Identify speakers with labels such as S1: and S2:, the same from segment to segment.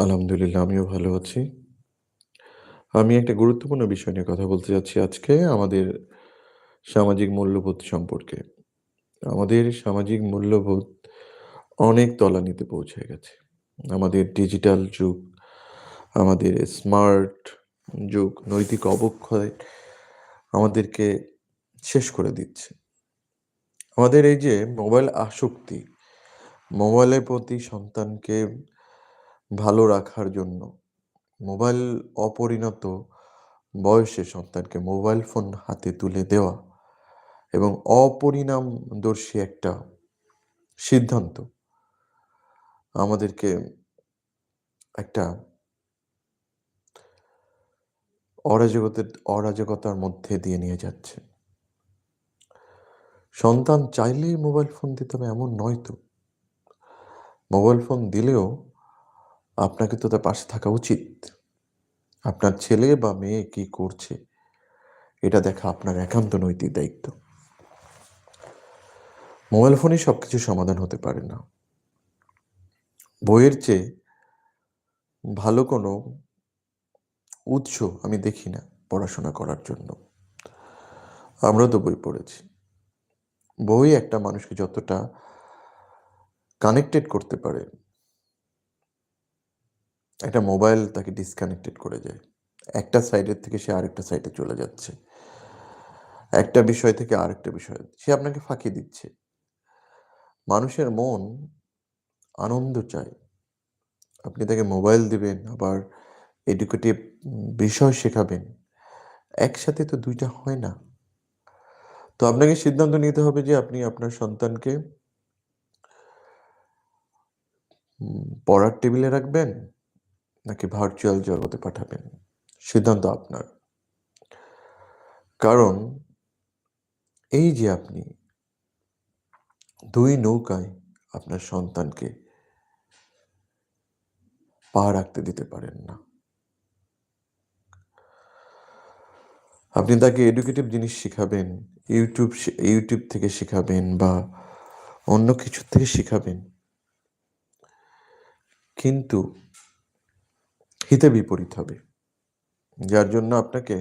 S1: আলহামদুলিল্লাহ আমিও ভালো আছি। আমি একটা গুরুত্বপূর্ণ বিষয় নিয়ে কথা বলতে যাচ্ছি আজকে আমাদের সামাজিক মূল্যবোধ সম্পর্কে। আমাদের সামাজিক মূল্যবোধ অনেক তলানিতে পৌঁছে গেছে। আমাদের ডিজিটাল যুগ, আমাদের স্মার্ট যুগ, নৈতিক অবক্ষয় আমাদেরকে শেষ করে দিচ্ছে। আমাদের এই যে মোবাইল আসক্তি, মোবাইলের প্রতি সন্তানকে ভালো রাখার জন্য মোবাইল অপরিণত বয়সে সন্তানকে মোবাইল ফোন হাতে তুলে দেওয়া এবং অপরিণামদর্শী একটা সিদ্ধান্ত আমাদেরকে একটা অরাজকতার অরাজকতার মধ্যে দিয়ে নিয়ে যাচ্ছে। সন্তান চাইলেই মোবাইল ফোন দিতে হবে, এমন নয় তো। মোবাইল ফোন দিলেও আপনাকে তো তার পাশে থাকা উচিত। আপনার ছেলে বা মেয়ে কি করছে, এটা দেখা আপনার একান্ত নৈতিক দায়িত্ব। মোবাইল ফোনেই সবকিছু সমাধান হতে পারে না। বইয়ের চেয়ে ভালো কোনো উৎস আমি দেখি না পড়াশোনা করার জন্য। আমরা তো বই পড়েছি। বই একটা মানুষকে যতটা কানেক্টেড করতে পারে একটা মোবাইল তাকে ডিসকানেক্টেড করে যায়। একটা সাইডের থেকে সে আরেকটা সাইডে চলে যাচ্ছে। একটা বিষয় থেকে আরেকটা বিষয়। সে আপনাকে ফাঁকি দিচ্ছে। মানুষের মন আনন্দ চায়। আপনি তাকে মোবাইল দিবেন, আবার এডুকেটিভ বিষয় শেখাবেন। একসাথে তো দুইটা হয় না। তো আপনাকে সিদ্ধান্ত নিতে হবে যে আপনি আপনার সন্তানকে পড়ার টেবিলে রাখবেন নাকি ভার্চুয়াল জগতে পাঠাবেন। সিদ্ধান্ত আপনার। কারণ এই যে আপনি দুই নৌকায় আপনার সন্তানকে পা রাখতে দিতে পারেন না। আপনি তাকে এডুকেটিভ জিনিস শিখাবেন, ইউটিউব ইউটিউব থেকে শিখাবেন বা অন্য কিছুর থেকে শিখাবেন। কিন্তু হিতে বিপরীত হবে। যার জন্য আপনাকে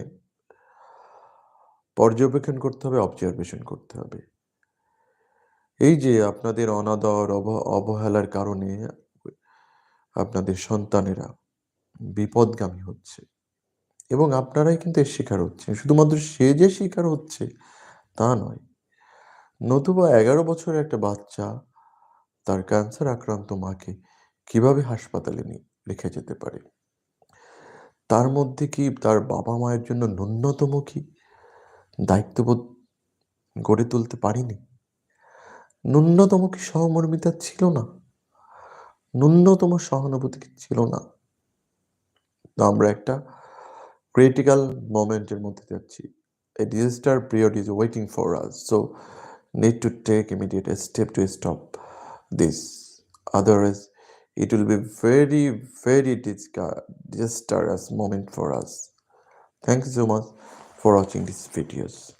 S1: পর্যবেক্ষণ করতে হবে, অবজারভেশন করতে হবে। এই যে আপনাদের অনাদর, অব অবহেলার কারণে আপনাদের সন্তানেরা বিপদগামী হচ্ছে এবং আপনারাই কিন্তু এর শিকার হচ্ছেন। শুধুমাত্র সে যে শিকার হচ্ছে তা নয়। নতুবা ১১ বছরের একটা বাচ্চা তার ক্যান্সার আক্রান্ত মাকে কীভাবে হাসপাতালে নিয়ে রেখে যেতে পারে? তার মধ্যে কি তার বাবা-মায়ের জন্য ন্যূনতম কি দায়িত্ববোধ গড়ে তুলতে পারিনি? ন্যূনতম কি সহমর্মিতা ছিল না? ন্যূনতম সহানুভূতি ছিল না? তো আমরা একটা ক্রিটিক্যাল মোমেন্টের মধ্যে যাচ্ছি। A disaster period is waiting for us. So need to take immediate step to stop this Otherwise it will be very, very disastrous moment for us. Thank you so much for watching these videos.